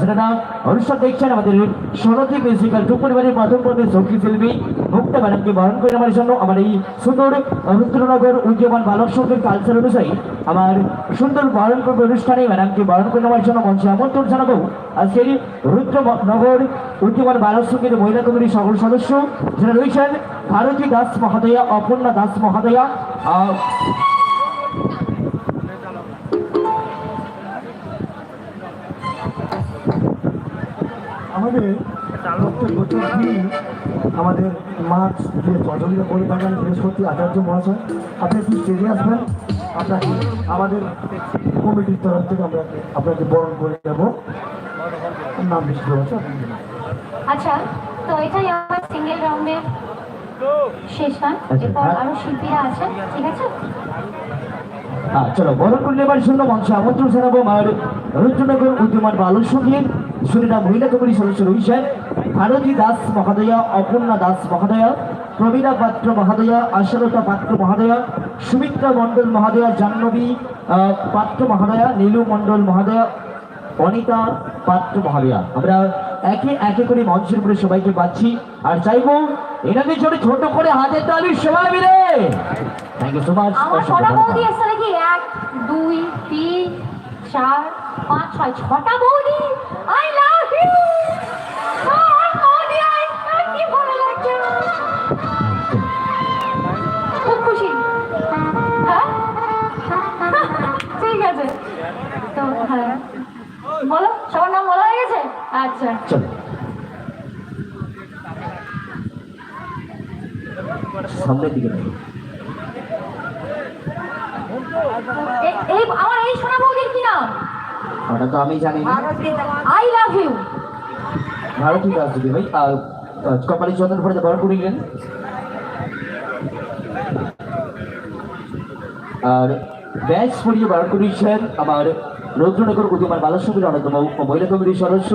যেটা অনুষ্ঠান দেখছেন আমাদের সরতি মিউজিক্যাল টু পরিবারের প্রথম পর্বে সঙ্গী শিল্পী মুক্তা ম্যাডামকে বরণ করে নেওয়ার জন্য। আমার এই সুন্দর রবীন্দ্রনগর উদীয়মান বালক সংগীত কালচার অনুযায়ী আমার সুন্দর বরণ করবে অনুষ্ঠানে ম্যাডামকে বরণ করে নেওয়ার জন্য। মঞ্চে আমন্ত্রণ জানাব আজকের রুদ্রনগর উদীয়মান বালক সংগীত মহিলা কমিটির সকল সদস্য। যারা রয়েছেন ভারতী দাস মহাদয়া, অপর্ণা দাস মহাদয়া। আমাদের আমাদের মাছ যে প্রচলিত করে থাকেন বৃহস্পতি আচার্য মহাশয়, আপনি একটু স্টেজে আসবেন আপনাকে আমাদের কমিটির তরফ থেকে আমরা আপনাকে বরণ করে দেব নাম বেশি আচ্ছা তো এটাই আমার সিঙ্গেল রাউন্ডের শেষ গান আচ্ছা, এরপর। আরও শিল্পীরা আছেন। ঠিক আছে? চলো বড় করলেবার জন্য মঞ্চে আমন্ত্রণ জানাব আমার রুদ্রনগর উদ্যমান বালক সংগীত। সুনীতা মহিলা কমিটির সদস্য রয়েছেন ভারতী দাস মহাদয়া অপর্ণা দাস মহাদয়া প্রবীণা পাত্র মহাদয়া আশালতা পাত্র মহাদয়া সুমিত্রা মণ্ডল মহাদয়া জাহ্নবী পাত্র মহাদয়া নীলু মণ্ডল মহাদয়া অনিতা পাত্র মহাদয়া। আমরা একে একে করে মঞ্চের উপরে সবাইকে পাচ্ছি আর চাইব এনাদের জন্য ছোট করে হাতের তালি সবাই মিলে। থ্যাংক ইউ সো মাচ আমার ছটা বৌদি এসে নাকি? এক দুই তিন চার পাঁচ ছয় ছটা বৌদি। আই লাভ ইউ খুব খুশি। হ্যাঁ? ঠিক আছে। তো হ্যাঁ। বলো সবার নাম বলা হয়ে গেছে আচ্ছা। চলো। সামনের দিকে এই আমার এই সোনা বৌদির কি নাম? ওটা তো আমি জানি না। I love you Bharati Das দিদি ভাই কপালি চন্দন পরে বড় করে গেলেন আর ব্যাচ পরিয়ে বার করেছেন আমার রৌদ্রনগর উদ্যমান বালাসবির অন্যতম মহিলা কমিটির সদস্য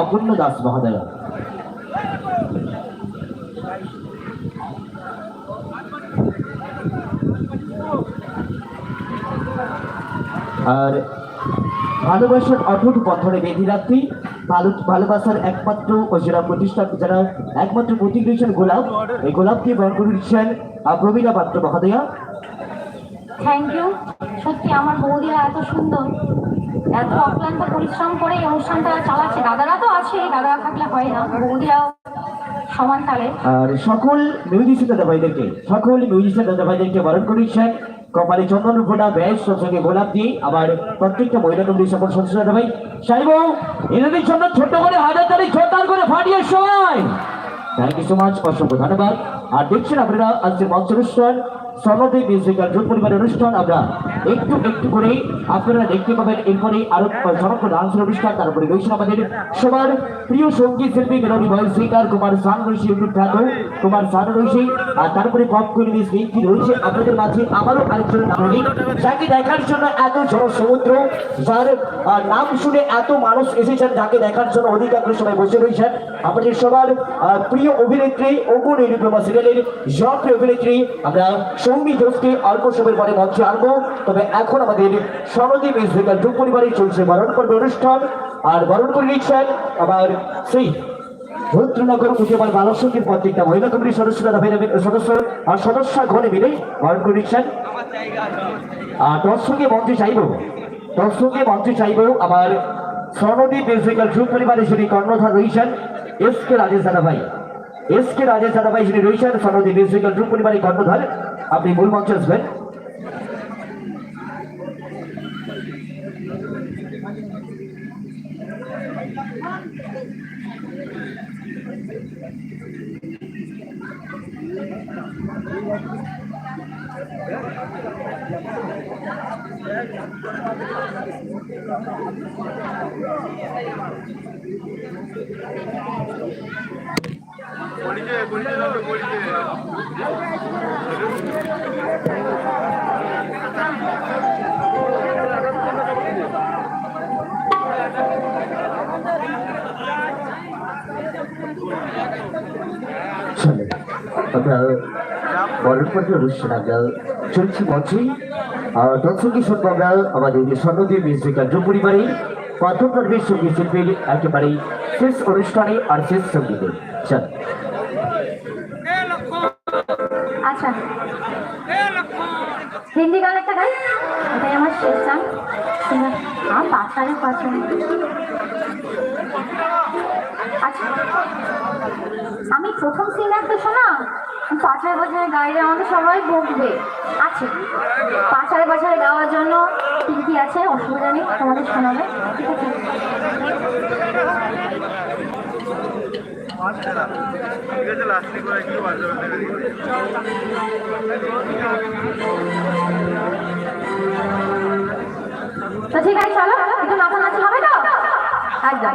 অপূর্ণ দাস মহাদয়া। আর ভালোবাসার অটুট বন্ধনে বেঁধে রাখতে ভালো ভালোবাসার একমাত্র ও যারা প্রতিষ্ঠা যারা একমাত্র প্রতীক গোলাপ, এই গোলাপকে বরণ করে দিচ্ছেন প্রবীণা পাত্র মহাদয়া। থ্যাংক ইউ সত্যি আমার বৌদিরা এত সুন্দর, এত অক্লান্ত পরিশ্রম করে এই অনুষ্ঠানটা চালাচ্ছে। দাদারা তো আছে, দাদারা থাকলে হয় না, বৌদিরাও সমান তালে। আর সকল মিউজিশিয়ান দাদা ভাইদেরকে, সকল মিউজিশিয়ান দাদা ভাইদেরকে বরণ করেছেন কপালে চন্দন ফোটা ব্যাস সঙ্গে গোলাপ দিয়ে আবার প্রত্যেকটা মহিলা কমিটির সকল সদস্য দাদা ভাই চাইব এনাদের জন্য ছোট্ট করে হাজার তারিখ ছোটার করে ফাটিয়ে সবাই থ্যাংক ইউ সো মাচ অসংখ্য ধন্যবাদ। আর দেখছেন আপনারা আজকের মঞ্চ অনুষ্ঠান সনদে মিউজিক্যাল জোট পরিবারের অনুষ্ঠান, আমরা একটু একটু করে আপনারা দেখতে পাবেন এরপরে আরও সমগ্র ডান্সের অনুষ্ঠান তারপরে রয়েছেন আমাদের সবার প্রিয় সংগীত শিল্পী melody voice singer Kumar Sanu রয়েছে ইউটিউব খ্যাত কুমার সান রয়েছে, আর তারপরে পপ করে মিস মিঙ্কি রয়েছে, আপনাদের মাঝে আমারও আরেকজন নামী যাকে দেখার জন্য এত জন সমুদ্র, যার নাম শুনে এত মানুষ এসেছেন, যাকে দেখার জন্য অধিকাংশ সবাই বসে রয়েছেন। আমাদের সবার প্রিয় অভিনেত্রী অগুন নিরুপমা সিরিয়ালের জনপ্রিয় অভিনেত্রী, আমরা সৌমি ঘোষকে অল্প সময়ের পরে মঞ্চে আনব তবে এখন আমাদের সনদী মিউজিক্যাল টু পরিবারে চলছে বরণ করবে অনুষ্ঠান। আর বরণ করে নিচ্ছেন আবার সেই রুদ্রনগর উদ্যমান বালক সঙ্গীর প্রত্যেকটা মহিলা কমিটির সদস্যরা সদস্য আর সদস্য ঘরে মিলে বরণ করে নিচ্ছেন। আর দর্শকে মঞ্চে চাইব, দর্শকে মঞ্চে চাইব আমার স্বর্ণদীপ মিউজিক্যাল গ্রুপ পরিবারের যিনি কর্ণধার রয়েছেন, এস কে রাজেশ দাদা ভাই এস কে রাজেশ দাদা ভাই যিনি রয়েছেন স্বর্ণদীপ মিউজিক্যাল গ্রুপ পরিবারের কর্ণধার। আপনি মূল মঞ্চে আসবেন। চলে আমরা করতে অনুষ্ঠান আমরা চলছি মঞ্চে। সঙ্গে আমরা আমাদের স্বর্ণদীপ মিউজিক্যাল গ্রুপ পরিবারে পর্বের শিল্পীর একেবারে শেষ অনুষ্ঠানে আর শেষ সঙ্গীতে চল। আচ্ছা। হিন্দি গান একটা এটাই আমার শেষ গান। আর পাছারে পাছারে আচ্ছা। আমি প্রথম সিঙ্গার তো শোনা পাছারে পাছারে গাইলে আমাকে সবাই বকবে। আছে। পাছারে পাছারে গাওয়ার জন্য পিঙ্কি আছে? অসুবিধা নেই, তোমাদের শোনাবে। ঠিক আছে। একটু তো ঠিক আছে, চলো। একটু নাচানাচি হবে তো? একদম।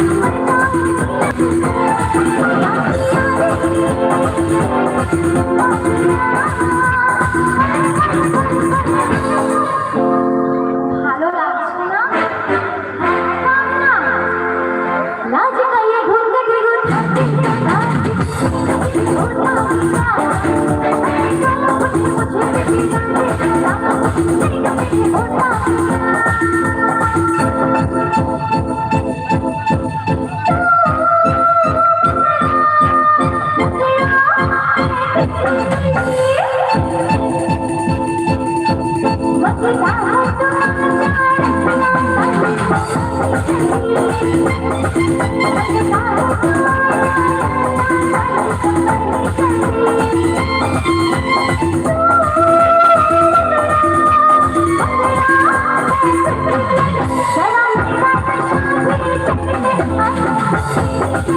भी ভালো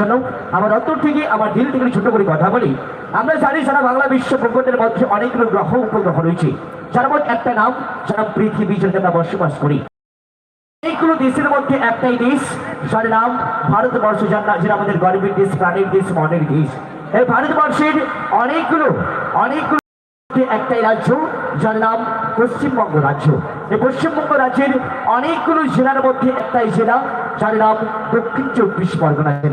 জন্য আমার অন্তর থেকে আমার দিল থেকে ছোট করে কথা বলি। আমরা জানি সারা বাংলা বিশ্ব ভূখণ্ডের মধ্যে অনেকগুলো গ্রহ উপগ্রহ রয়েছে। যার মধ্যে একটা নাম, যারা পৃথিবী যেটা আমরা বসবাস করি। এইগুলো দেশের মধ্যে একটাই দেশ, যার নাম ভারতবর্ষ, যার নাম যেটা আমাদের গর্বের দেশ, প্রাণের দেশ, মনের দেশ। এই ভারতবর্ষের অনেকগুলো অনেকগুলো একটাই রাজ্য, যার নাম পশ্চিমবঙ্গ রাজ্য। এই পশ্চিমবঙ্গ রাজ্যের অনেকগুলো জেলার মধ্যে একটাই জেলা, যার নাম দক্ষিণ চব্বিশ পরগনা জেলা।